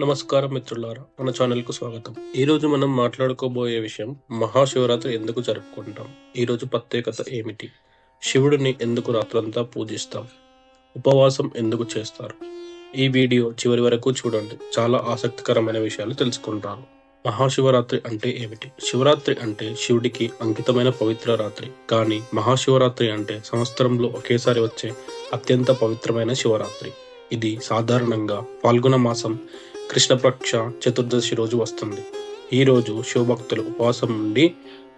నమస్కారం మిత్రులారా మన ఛానల్కు స్వాగతం. ఈ రోజు మనం మాట్లాడుకోబోయే విషయం మహాశివరాత్రి ఎందుకు జరుపుకుంటాం? ఈ రోజు ప్రత్యేకత ఏమిటి? శివుడిని ఎందుకు రాత్రంతా పూజిస్తాం ఉపవాసం ఎందుకు చేస్తారు? ఈ వీడియో చివరి వరకు చూడండి చాలా ఆసక్తికరమైన విషయాలు తెలుసుకుంటారు. మహాశివరాత్రి అంటే ఏమిటి? శివరాత్రి అంటే శివుడికి అంకితమైన పవిత్ర రాత్రి కానీ మహాశివరాత్రి అంటే సంవత్సరంలో ఒకేసారి వచ్చే అత్యంత పవిత్రమైన శివరాత్రి. ఇది సాధారణంగా ఫాల్గుణ మాసం కృష్ణపక్ష చతుర్దశి రోజు వస్తుంది. ఈ రోజు శివభక్తులు ఉపవాసం ఉండి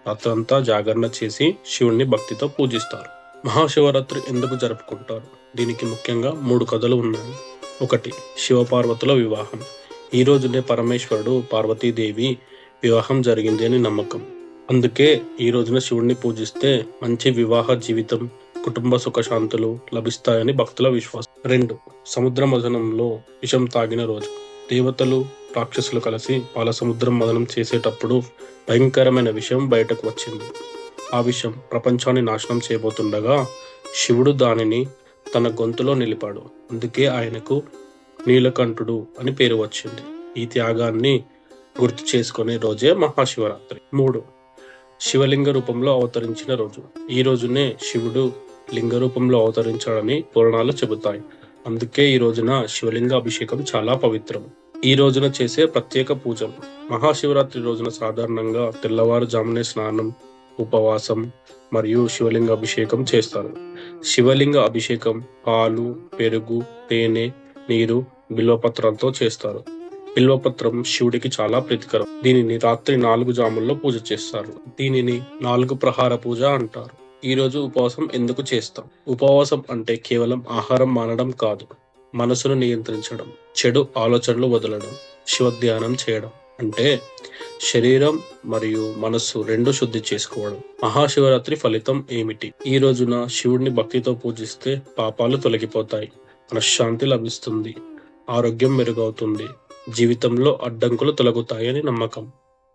రాత్రంతా జాగరణ చేసి శివుణ్ణి భక్తితో పూజిస్తారు. మహాశివరాత్రి ఎందుకు జరుపుకుంటారు? దీనికి ముఖ్యంగా మూడు కథలు ఉన్నాయి. ఒకటి శివపార్వతుల వివాహం. ఈ రోజునే పరమేశ్వరుడు పార్వతీదేవి వివాహం జరిగింది అని నమ్మకం. అందుకే ఈ రోజున శివుణ్ణి పూజిస్తే మంచి వివాహ జీవితం కుటుంబ సుఖశాంతులు లభిస్తాయని భక్తుల విశ్వాసం. రెండు సముద్ర మథనంలో విషం తాగిన రోజు. దేవతలు రాక్షసులు కలిసి పాలసముద్రం మదనం చేసేటప్పుడు భయంకరమైన విషయం బయటకు వచ్చింది. ఆ విషయం ప్రపంచాన్ని నాశనం చేయబోతుండగా శివుడు దానిని తన గొంతులో నిలిపాడు. అందుకే ఆయనకు నీలకంఠుడు అని పేరు వచ్చింది. ఈ త్యాగాన్ని గుర్తు చేసుకునే రోజే మహాశివరాత్రి. మూడు. శివలింగ రూపంలో అవతరించిన రోజు. ఈ రోజునే శివుడు లింగ రూపంలో అవతరించాడని పురాణాలు చెబుతాయి. అందుకే ఈ రోజున శివలింగ అభిషేకం చాలా పవిత్రం. ఈ రోజున చేసే ప్రత్యేక పూజలు మహాశివరాత్రి రోజున సాధారణంగా తెల్లవారుజామునే స్నానం ఉపవాసం మరియు శివలింగ అభిషేకం చేస్తారు. శివలింగ అభిషేకం పాలు పెరుగు తేనె నీరు బిల్వపత్రాలతో చేస్తారు. బిల్వపత్రం శివుడికి చాలా ప్రీతికరం. దీనిని రాత్రి నాలుగు జాముల్లో పూజ చేస్తారు. దీనిని నాలుగు ప్రహార పూజ అంటారు. ఈ రోజు ఉపవాసం ఎందుకు చేస్తాం? ఉపవాసం అంటే కేవలం ఆహారం మానడం కాదు మనసును నియంత్రించడం చెడు ఆలోచనలు వదలడం శివ ధ్యానం చేయడం. అంటే శరీరం మరియు మనస్సు రెండు శుద్ధి చేసుకోవడం. మహాశివరాత్రి ఫలితం ఏమిటి? ఈ రోజున శివుడిని భక్తితో పూజిస్తే పాపాలు తొలగిపోతాయి మనశ్శాంతి లభిస్తుంది ఆరోగ్యం మెరుగవుతుంది జీవితంలో అడ్డంకులు తొలగుతాయని నమ్మకం.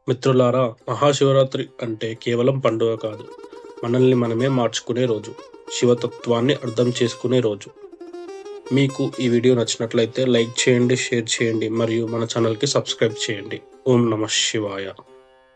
మిత్రులారా మహాశివరాత్రి అంటే కేవలం పండుగ కాదు మనల్ని మనమే మార్చుకునే రోజు శివతత్వాన్ని అర్థం చేసుకునే రోజు. మీకు ఈ వీడియో నచ్చినట్లయితే లైక్ చేయండి షేర్ చేయండి మరియు మన ఛానల్కి సబ్స్క్రైబ్ చేయండి. ఓం నమ శివాయ.